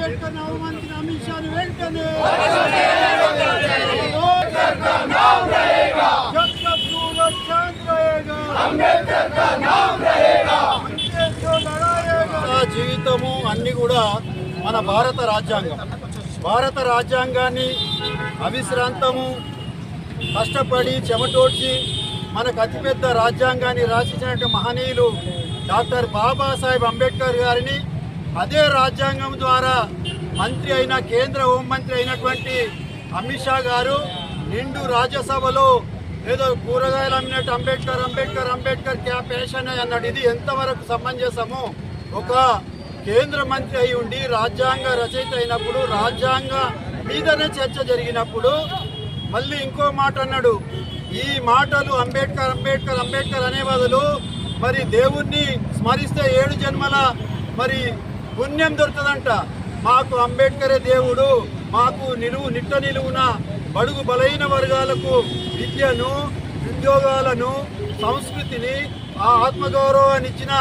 వెంటనే అవమానించిన అమిత్ షాను వెంటనే జీవితము అన్ని కూడా మన భారత రాజ్యాంగం. భారత రాజ్యాంగాన్ని అవిశ్రాంతము కష్టపడి చెమటోడ్చి మనకు అతిపెద్ద రాజ్యాంగాన్ని రాసించినటువంటి మహనీయులు డాక్టర్ బాబాసాహెబ్ అంబేద్కర్ గారిని అదే రాజ్యాంగం ద్వారా మంత్రి అయిన కేంద్ర హోంమంత్రి అయినటువంటి అమిత్ షా గారు నిండు రాజ్యసభలో ఏదో కూరగాయలు అమ్మినట్టు అంబేద్కర్ అంబేద్కర్ అంబేద్కర్ క్యాప్ వేషన్ అన్నాడు. ఇది ఎంతవరకు సమంజసము? ఒక కేంద్ర మంత్రి అయి ఉండి రాజ్యాంగ రచయిత అయినప్పుడు రాజ్యాంగ మీదనే చర్చ జరిగినప్పుడు మళ్ళీ ఇంకో మాట అన్నాడు. ఈ మాటలు అంబేద్కర్ అంబేద్కర్ అంబేద్కర్ అనే బదులు మరి దేవుణ్ణి స్మరిస్తే ఏడు జన్మల మరి పుణ్యం దొరుకుతుందంట. మాకు అంబేద్కరే దేవుడు మాకు నిలువు నిట్ట నిలువున బడుగు బలైన వర్గాలకు విద్యను ఉద్యోగాలను సంస్కృతిని ఆ ఆత్మగౌరవాన్ని ఇచ్చిన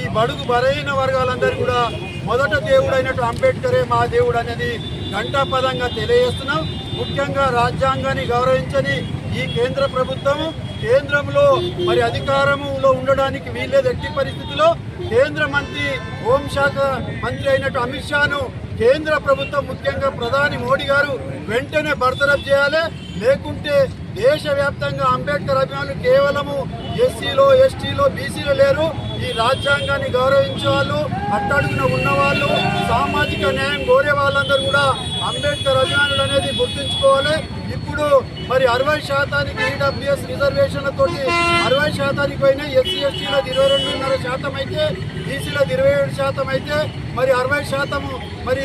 ఈ బడుగు బలైన వర్గాలందరూ కూడా మొదట దేవుడు అయినట్టు అంబేద్కరే మా దేవుడు అనేది ఘంటాపదంగా తెలియజేస్తున్నాం. ముఖ్యంగా రాజ్యాంగాన్ని గౌరవించని ఈ కేంద్ర ప్రభుత్వం కేంద్రంలో మరి అధికారంలో ఉండడానికి వీల్లేదు ఎట్టి పరిస్థితుల్లో కేంద్ర మంత్రి హోంశాఖ మంత్రి అయినట్టు అమిత్ షాను కేంద్ర ప్రభుత్వం ముఖ్యంగా ప్రధాని మోడీ గారు వెంటనే బర్తరఫ్ చేయాలి. లేకుంటే దేశవ్యాప్తంగా అంబేద్కర్ అభిమానులు కేవలము ఎస్సీలో ఎస్టీలో బీసీలో లేరు. ఈ రాజ్యాంగాన్ని గౌరవించే వాళ్ళు అట్టడుగున ఉన్నవాళ్ళు సామాజిక న్యాయం కోరే వాళ్ళందరూ కూడా అంబేద్కర్ అభిమానులు అనేది గుర్తుంచుకోవాలి. ఇప్పుడు మరి అరవై శాతానికి ఈడబ్ల్యూఎస్ రిజర్వేషన్లతోటి అరవై శాతానికి పైన ఎస్సీ ఎస్టీలది ఇరవై రెండున్నర శాతం అయితే బీసీలది ఇరవై ఏడు శాతం అయితే మరి అరవై శాతము మరి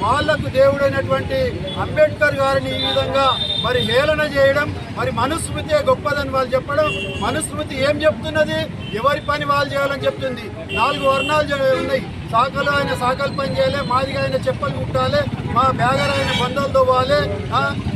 వాళ్ళకు దేవుడైనటువంటి అంబేద్కర్ గారిని ఈ విధంగా మరి హేళన చేయడం మరి మనుస్మృతి గొప్పదని వాళ్ళు చెప్పడం మనుస్మృతి ఏం చెప్తున్నది? ఎవరి పని వాళ్ళు చేయాలని చెప్తుంది. నాలుగు వర్ణాలు ఉన్నాయి. సాకలు ఆయన సాకలు పని చేయాలి మాదిగా ఆయన చెప్పలు కుట్టాలి మా బ్యాగర్ ఆయన బంధాలు తవ్వాలి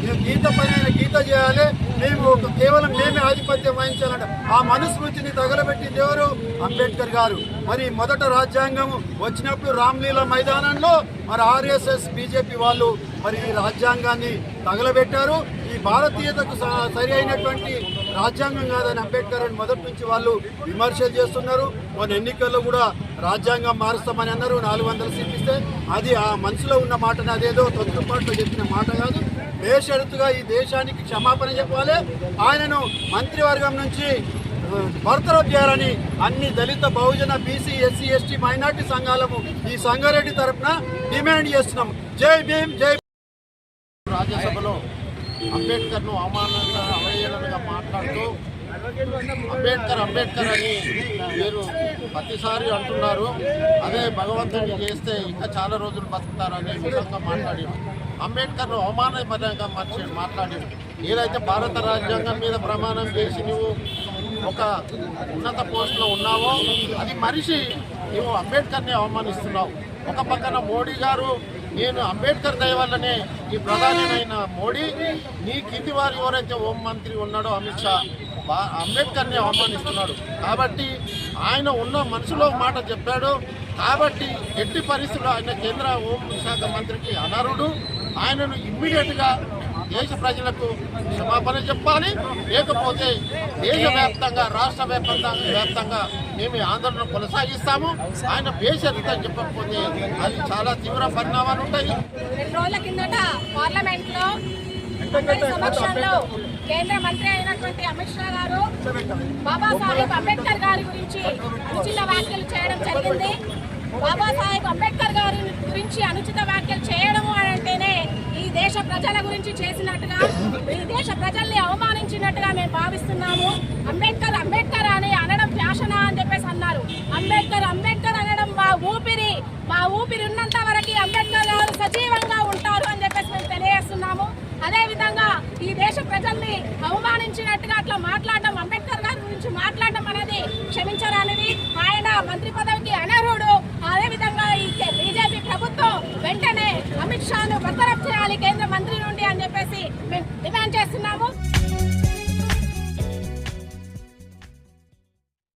ఆ, గీత పని ఆయన గీత చేయాలి. మేము కేవలం మేమే ఆధిపత్యం వహించాలంట ఆ మనుస్మృతిని తగలబెట్టింది ఎవరు? అంబేద్కర్ గారు. మరి మొదట రాజ్యాంగం వచ్చినప్పుడు రామ్లీలా మైదానంలో మరి ఆర్ఎస్ఎస్ బీజేపీ వాళ్ళు మరి ఈ రాజ్యాంగాన్ని తగలబెట్టారు. ఈ భారతీయతకు స- సరి అయినటువంటి రాజ్యాంగం కాదని అంబేద్కర్ అని మొదటి నుంచి వాళ్ళు విమర్శలు చేస్తున్నారు. మన ఎన్నికల్లో కూడా రాజ్యాంగం మారుస్తామని అన్నారు. నాలుగు వందల సీట్లు అది ఆ మనసులో ఉన్న మాటని అదేదో తొత్తుపాట్లో చెప్పిన మాట కాదు. బేషరతుగా ఈ దేశానికి క్షమాపణ చెప్పాలి. ఆయనను మంత్రివర్గం నుంచి భర్తలో చేయాలని అన్ని Dalit Bahujan BC SC ST minority సంఘాలము ఈ సంగారెడ్డి తరఫున డిమాండ్ చేస్తున్నాం జై భీమ్ జై అంబేద్కర్ను అవమానంగా అవహేళనగా మాట్లాడుతూ అంబేద్కర్ అంబేద్కర్ అని మీరు ప్రతిసారి అంటున్నారు. అదే భగవంతుడిని చేస్తే ఇంకా చాలా రోజులు బతుకుతారని విధంగా మాట్లాడి అంబేద్కర్ను అవమానపరంగా మార్చి మాట్లాడి ఏదైతే భారత రాజ్యాంగం మీద ప్రమాణం చేసి నువ్వు ఒక ఉన్నత పోస్టులో ఉన్నావో అది మనిషి నువ్వు అంబేద్కర్ని అవమానిస్తున్నావు. ఒక పక్కన మోడీ గారు నేను అంబేద్కర్ దయ వల్లనే ఈ ప్రధానమైన మోడీ నీ కింది వారు ఎవరైతే హోం మంత్రి ఉన్నాడో అమిత్ షా బా- అంబేద్కర్ని అవమానిస్తున్నాడు. కాబట్టి ఆయన ఉన్న మనసులో మాట చెప్పాడు. కాబట్టి ఎట్టి పరిస్థితుల్లో ఆయన కేంద్ర హోం శాఖ మంత్రికి అనర్హుడు. ఆయనను ఇమ్మీడియట్గా దేశ ప్రజలకు క్షమాపణ చెప్పాలి. లేకపోతే దేశవ్యాప్తంగా రాష్ట్ర వ్యాప్తంగా వ్యాప్తంగా మేము ఆందోళన కొనసాగిస్తాము. ఆయన బేషరత చెప్పకపోతే అది చాలా తీవ్ర పరిణామాలు ఉంటాయి. రెండు రోజుల కిందట పార్లమెంట్లో సమక్షంలో కేంద్ర మంత్రి అయినటువంటి అమిత్ షా గారు బాబాసాహెబ్ అంబేద్కర్ గారి గురించి అనుచిత వ్యాఖ్యలు చేయడం జరిగింది. బాబాసాహెబ్ అంబేద్కర్ గారి గురించి అనుచిత వ్యాఖ్యలు చేయడం అని అంటేనే ఈ దేశ ప్రజల గురించి చేసినట్టుగా ఈ దేశ ప్రజల్ని అవమానించినట్టుగా మేము భావిస్తున్నాము. అంబేద్కర్ అంబేద్కర్ అని అనడం ఫ్యాషనా అని చెప్పేసి అన్నారు. అంబేద్కర్ అంబేద్కర్ అనడం మా ఊపిరి మా ఊపిరి ఉన్నంత వరకు అంబేద్కర్ గారు సజీవంగా ఉంటారు అని చెప్పేసి మేము తెలియజేస్తున్నాము. అదేవిధంగా ఈ దేశ ప్రజల్ని అవమానించినట్టుగా అట్లా మాట్లాడడం అంబేద్కర్ గారి గురించి మాట్లాడడం అనేది క్షమించరానిది. ఆయన మంత్రి పదవికి అమిత్ షాను బర్తరఫ్ చేయాలి కేంద్ర మంత్రి నుండి అని చెప్పేసి మేము డిమాండ్ చేస్తున్నాము.